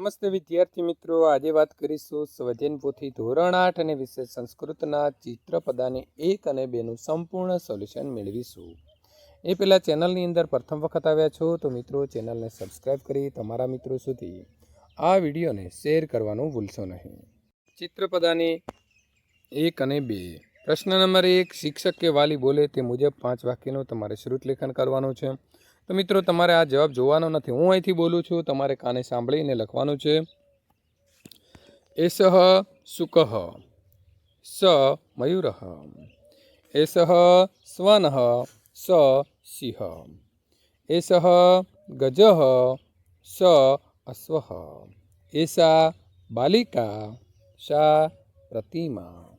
નમસ્તે વિદ્યાર્થી મિત્રો. આજે વાત કરીશું સ્વજન પોથી ધોરણ આઠ અને વિશેષ સંસ્કૃતના ચિત્રપદાની એક અને બેનું સંપૂર્ણ સોલ્યુશન મેળવીશું. એ પહેલાં ચેનલની અંદર પ્રથમ વખત આવ્યા છો તો મિત્રો ચેનલને સબસ્ક્રાઈબ કરી તમારા મિત્રો સુધી આ વિડીયોને શેર કરવાનું ભૂલશો નહીં. ચિત્રપદાની એક અને બે. પ્રશ્ન નંબર એક, શિક્ષક કે વાલી બોલે તે મુજબ પાંચ વાક્યનું તમારે શ્રુત લેખન કરવાનું છે. તો મિત્રો, તમારે આ જવાબ જોવાનો નથી. હું અહીંથી બોલું છું, તમારે કાને સાંભળીને લખવાનું છે. એસહ શુકઃ સ મયુર એસહ સ્વન સ સિંહ એસહ ગજ સ અશ્વ એસા બાલિકા, સા પ્રતિમા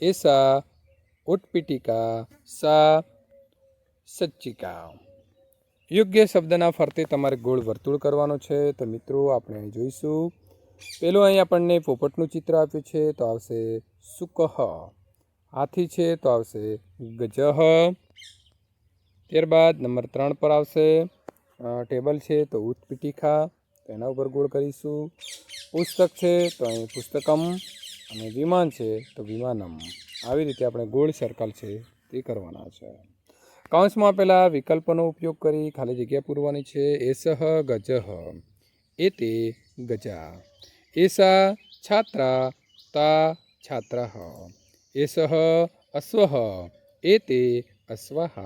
એસા ઉટપીટિકા, સા સચ્ચિકા. યોગ્ય શબ્દના ફરતે તમારે ગોળ વર્તુળ કરવાનો છે. તો મિત્રો, આપણે અહીં જોઈશું. પેલું અહીં આપણને પોપટનું ચિત્ર આપ્યું છે. તો આવશે સુકહ. હાથી છે, તો આવશે ગજહ. ત્યારબાદ નંબર ત્રણ પર આવશે ટેબલ છે, તો ઉત્પીટીખા એના ઉપર ગોળ કરીશું. પુસ્તક છે, તો અહીં પુસ્તકમ. અને વિમાન છે, તો વિમાનમ. આવી રીતે આપણે ગોળ સર્કલ છે, તે કરવાના છે. કૌંસમાં પહેલાં વિકલ્પનો ઉપયોગ કરી ખાલી જગ્યા પૂરવાની છે. એસહ ગજહ એતે ગજા એસા છાત્રા, તા, છાત્રઃ એસહ અશ્વઃ તે, અશ્વઃ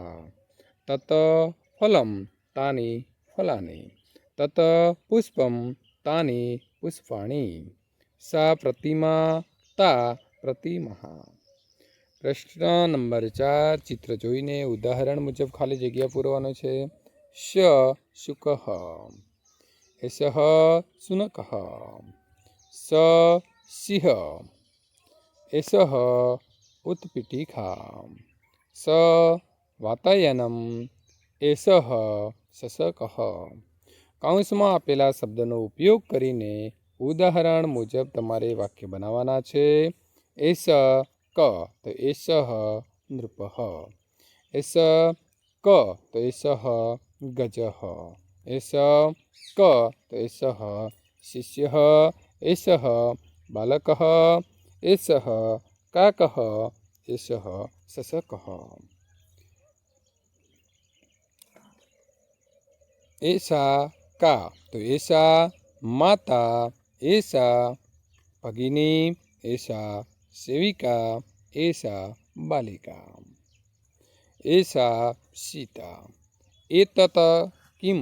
તત, ફલમ, તાની, ફલાની. તત, પુષ્પમ, તાની, પુષ્પાણી. સા, પ્રતિમા, તા પ્રતિમા પ્રશ્ન નંબર ચાર, ચિત્ર જોઈને ઉદાહરણ મુજબ ખાલી જગ્યા પૂરવાનો છે. શ, શુક. એસહ શુનકઃ સ, સિંહ. એસહ, ઉત્પીઠિકા. સ, વાતાયનમ. એસ શશક કૌંસમાં આપેલા શબ્દનો ઉપયોગ કરીને ઉદાહરણ મુજબ તમારે વાક્ય બનાવવાના છે. એસ ક તો એસહ નૃપ એસ ક તો એસહ ગજ એસ ક તો એસહ શિષ્ય એસ બાલક એસ કાક એસ શશક એસા કા તો એસા માતા એસા ભગિની એસા સેવિકા એસા બાલિકા એસા સીતા એતત કિમ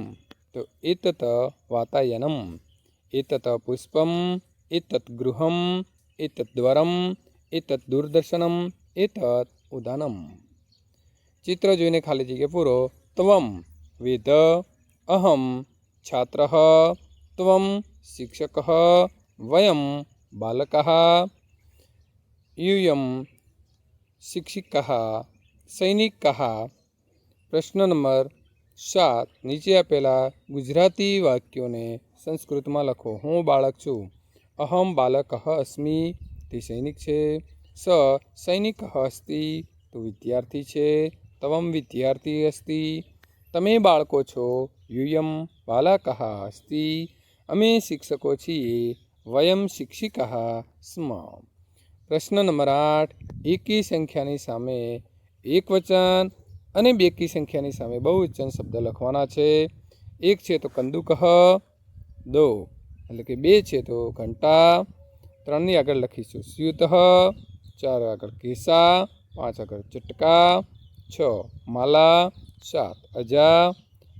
તો એતત વાતાયનમ એતત પુષ્પમ એતત ગૃહમ એતત દ્વારમ એતત દૂરદર્શનમ એતત ઉદાનમ ચિત્ર જોઈને ખાલી જગ્યા પૂરો ત્વમ વેદ અહમ છાત્ર ત્વમ શિક્ષક વયમ બાલક યુયમ શિક્ષિકા સૈનિક પ્રશ્ન નંબર સાત નીચે આપેલા ગુજરાતી વાક્યોને સંસ્કૃતમાં લખો હું બાળક છું અહમ બાલક અસ્મિ તે સૈનિક છે સ સૈનિક અસ્તિ તો વિદ્યાર્થી છે તવમ વિદ્યાર્થી અસ્તિ તમે બાળકો છો યુયમ બાલક અસ્તિ અમે શિક્ષકો છીએ વયમ શિક્ષિકા સ્મ પ્રશ્ન નંબર આઠ, એકી સંખ્યાની સામે એક વચન અને બેકી સંખ્યાની સામે બહુવચન શબ્દ લખવાના છે. એક છે તો કંદુકહ દો, એટલે કે બે છે તો ઘંટા. ત્રણની આગળ લખીશું સ્યુતઃ ચાર આગળ કેસા, પાંચ આગળ ચટકા, છ માલા, સાત અજા,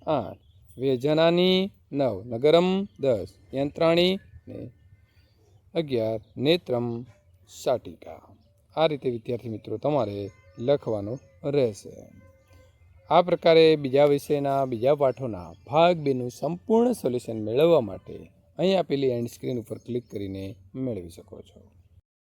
આઠ વેજનાની નવ નગરમ, દસ યંત્રાણી ને અગિયાર નેત્રમ. શાટિકા આ રીતે, વિદ્યાર્થી મિત્રો, તમારે લખવાનું રહેશે. આ પ્રકારે બીજા વિષયના, બીજા પાઠોના ભાગ બેનું સંપૂર્ણ સોલ્યુશન મેળવવા માટે અહીં આપેલી એન્ડ સ્ક્રીન ઉપર ક્લિક કરીને મેળવી શકો છો.